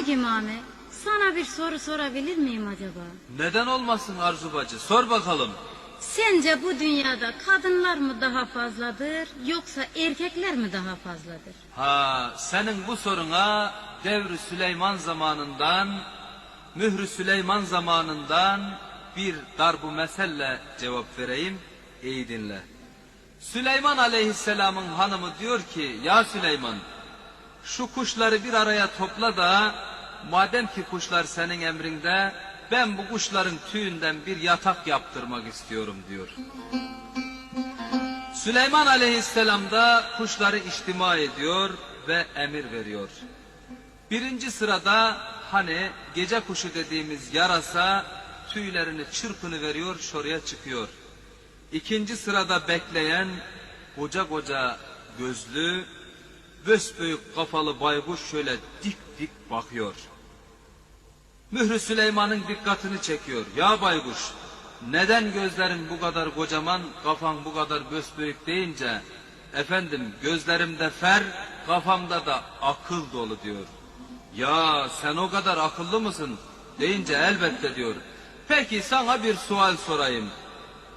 Aşık imamı sana bir soru sorabilir miyim acaba? Neden olmasın Arzu bacı? Sor bakalım. Sence bu dünyada kadınlar mı daha fazladır yoksa erkekler mi daha fazladır? Ha, senin bu soruna Devri Süleyman zamanından, Mührü Süleyman zamanından bir darbu meselle cevap vereyim. İyi dinle. Süleyman Aleyhisselam'ın hanımı diyor ki, ya Süleyman, şu kuşları bir araya topla da, madem ki kuşlar senin emrinde, ben bu kuşların tüyünden bir yatak yaptırmak istiyorum diyor. Süleyman Aleyhisselam da kuşları içtima ediyor ve emir veriyor. Birinci sırada hani gece kuşu dediğimiz yarasa tüylerini çırpını veriyor şuraya çıkıyor. İkinci sırada bekleyen koca koca gözlü, büyük kafalı baykuş şöyle dik dik bakıyor. Mührü Süleyman'ın dikkatini çekiyor. Ya baykuş, neden gözlerin bu kadar kocaman, kafan bu kadar büyük deyince, efendim gözlerimde fer, kafamda da akıl dolu diyor. Ya sen o kadar akıllı mısın? Deyince elbette diyor. Peki sana bir sual sorayım.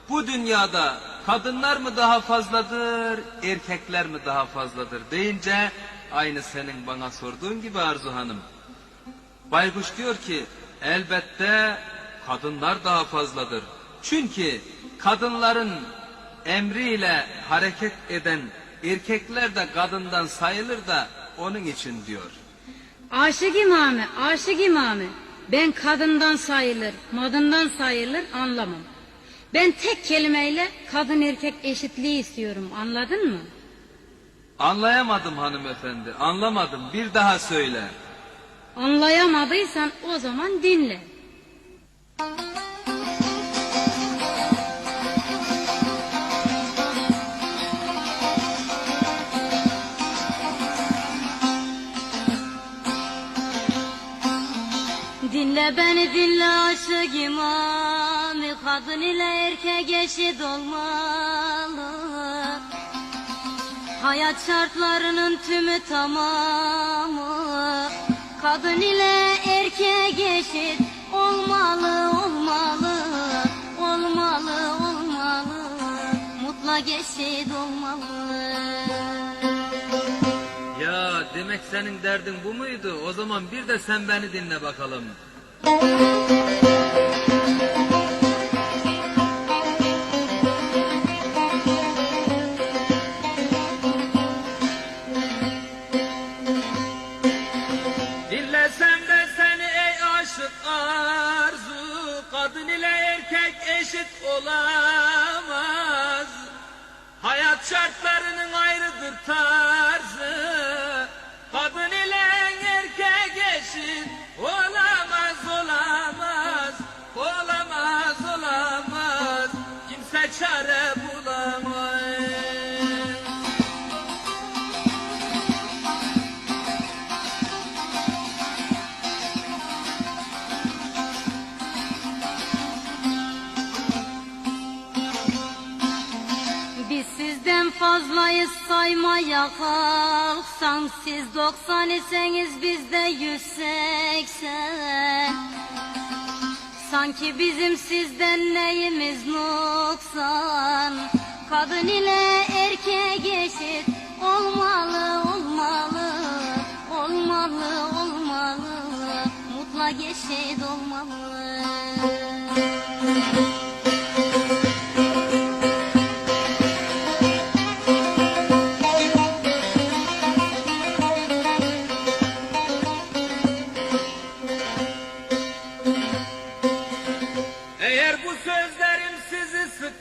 Bu dünyada kadınlar mı daha fazladır, erkekler mi daha fazladır deyince aynı senin bana sorduğun gibi Arzu Hanım. Baykuş diyor ki elbette kadınlar daha fazladır. Çünkü kadınların emriyle hareket eden erkekler de kadından sayılır da onun için diyor. Aşık imamı, aşık imamı. Ben kadından sayılır, madından sayılır anlamam. Ben tek kelimeyle kadın erkek eşitliği istiyorum anladın mı? Anlayamadım hanımefendi anlamadım bir daha söyle. Anlayamadıysan o zaman dinle. Dinle beni dinle aşık imamı Kadın ile erkek eşit olmalı. Hayat şartlarının tümü tamamı Kadın ile erkek eşit olmalı olmalı Olmalı olmalı Mutlak eşit olmalı Ya demek senin derdin bu muydu? O zaman bir de sen beni dinle bakalım. Kadın ile erkek eşit olamaz. Hayat şartlarının ayrıdır tarzı. Kadın fazlayız saymaya kalksam Siz doksan iseniz biz de yüz seksen. Sanki bizim sizden neyimiz noksan? Kadın ile erkek eşit olmalı olmalı Olmalı olmalı. Mutlak eşit olmalı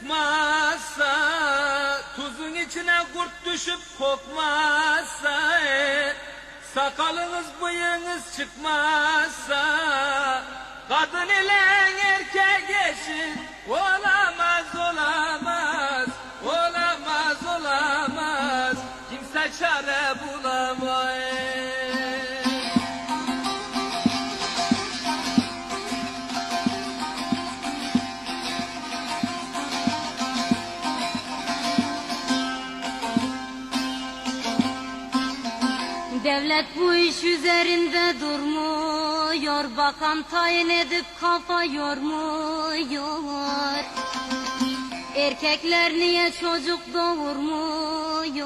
sizi sıkmazsa Tuzun içine kurt düşüp kokmazsa e, Sakalınız bıyığınız çıkmazsa Kadın ile erkek eşit Olamaz olamaz Olamaz olamaz. Kimse çare Üzerinde durmuş yormuyor Bakan tayin edip kafa yormuyor. Erkekler niye çocuk doğurmuyor?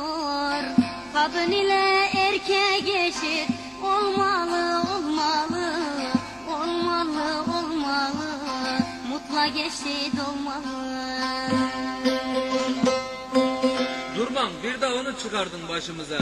Kadın ile erkek eşit Olmalı olmalı Olmalı olmalı. Mutlak eşit olmalı. Durman bir de onu çıkardın başımıza.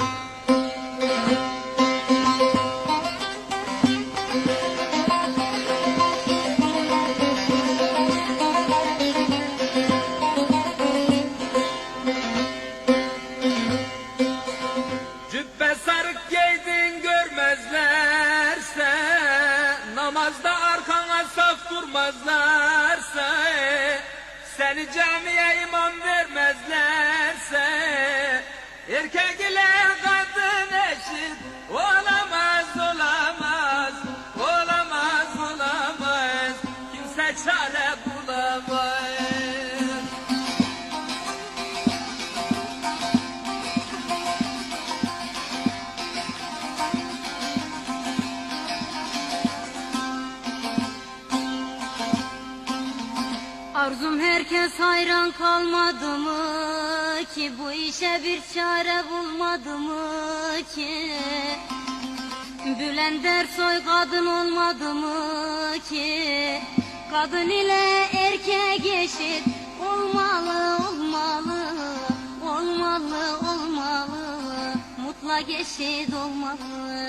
Namazda arkana saf durmazlarsa Seni camiye imam vermezlerse Erkek ile kadın eşit Olamaz Arzum herkes hayran kalmadı mı ki? Bu işe bir çare bulmadı mı ki? Bülent Ersoy kadın olmadı mı ki? Kadın ile erkek eşit olmalı olmalı Olmalı olmalı. Mutlak eşit olmalı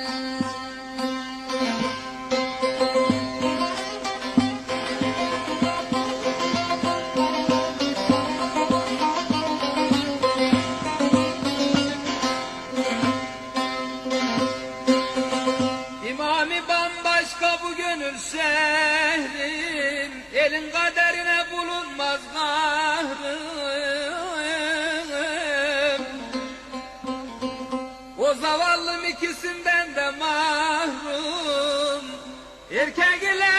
bu gönül şehrim Elin kaderine bulunmaz kahrım O zavallım ikisinden de mahrum Erkek ile